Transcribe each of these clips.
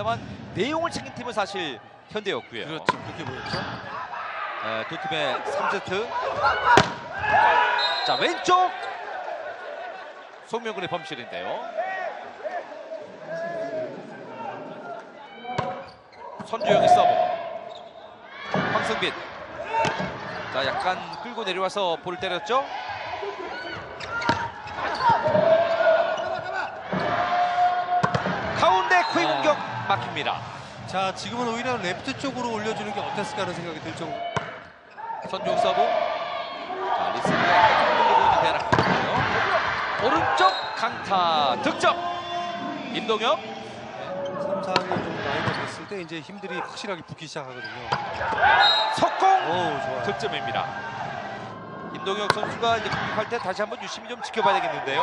있습니다만 내용을 챙긴 팀은 사실 현대였고요. 그렇죠. 그렇게 보였죠. 에, 두 팀의 3세트. 자 왼쪽 송명근의 범실인데요. 선주영의 서브. 황승빈. 자 약간 끌고 내려와서 볼을 때렸죠. 가운데 코이 아. 공격 막힙니다. 자, 지금은 오히려 레프트 쪽으로 올려주는 게 어땠을까 하는 생각이 들 정도. 선종 서브. 자, 리스가 흔들리고 있는 대략이고요. 오른쪽 강타 득점. 임동혁 3, 4학년 정도 나이가 됐을 때 이제 힘들이 확실하게 붙기 시작하거든요. 석공 오. 득점입니다. 임동혁 선수가 이제 공격할 때 다시 한번 유심히 좀 지켜봐야 되겠는데요.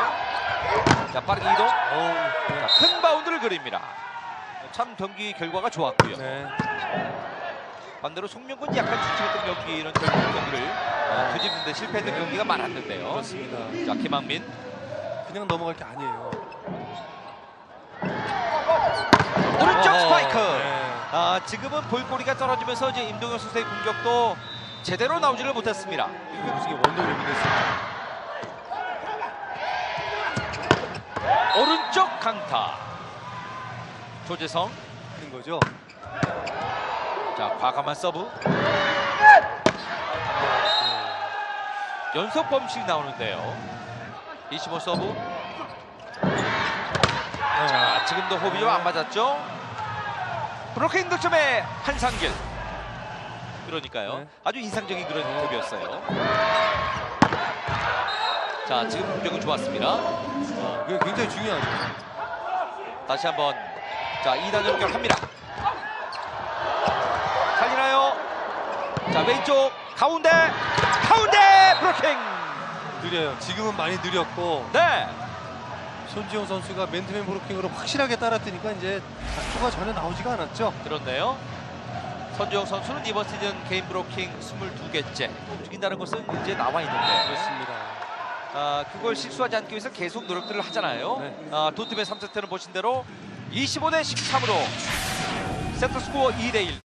자, 빠르게 이동. 어우, 자, 큰 바운드를 그립니다. 참 경기 결과가 좋았고요. 네. 반대로 송명근이 약간 주춤했던 경기는 결국 경기를 어, 뒤집는데 실패했던 경기가 많았는데요. 그렇습니다. 자, 김학민. 그냥 넘어갈 게 아니에요. 오른쪽 어허, 스파이크. 네. 아 지금은 볼거리가 떨어지면서 이제 임동혁 선수의 공격도 제대로 나오지를 못했습니다. 이게 무슨 게 원더랩이 됐어요. 오른쪽 강타. 조재성. 된 거죠. 자 과감한 서브. 연속 범실이 나오는데요. 25 서브. 자 지금도 호흡이 좀 안 맞았죠. 브로킹 득점의 한상길. 그러니까요. 네. 아주 인상적인 그런 인터뷰였어요. 자 지금 공격은 좋았습니다. 아, 그게 굉장히 중요하죠. 다시 한번 자 2단 연결합니다. 살리나요? 자 왼쪽 가운데 가운데 브로킹. 느려요. 지금은 많이 느렸고 네. 손지용 선수가 맨투맨 브로킹으로 확실하게 따랐더니까 이제 다투가 전혀 나오지가 않았죠. 그렇네요. 선주영 선수는 이번 시즌 개인 브로킹 22개째 움직인다는 것은 이제 나와 있는데 그렇습니다. 아, 그걸 실수하지 않기 위해서 계속 노력들을 하잖아요. 네. 아, 두 팀의 3세트는 보신 대로 25대 13으로 세트 스코어 2대 1.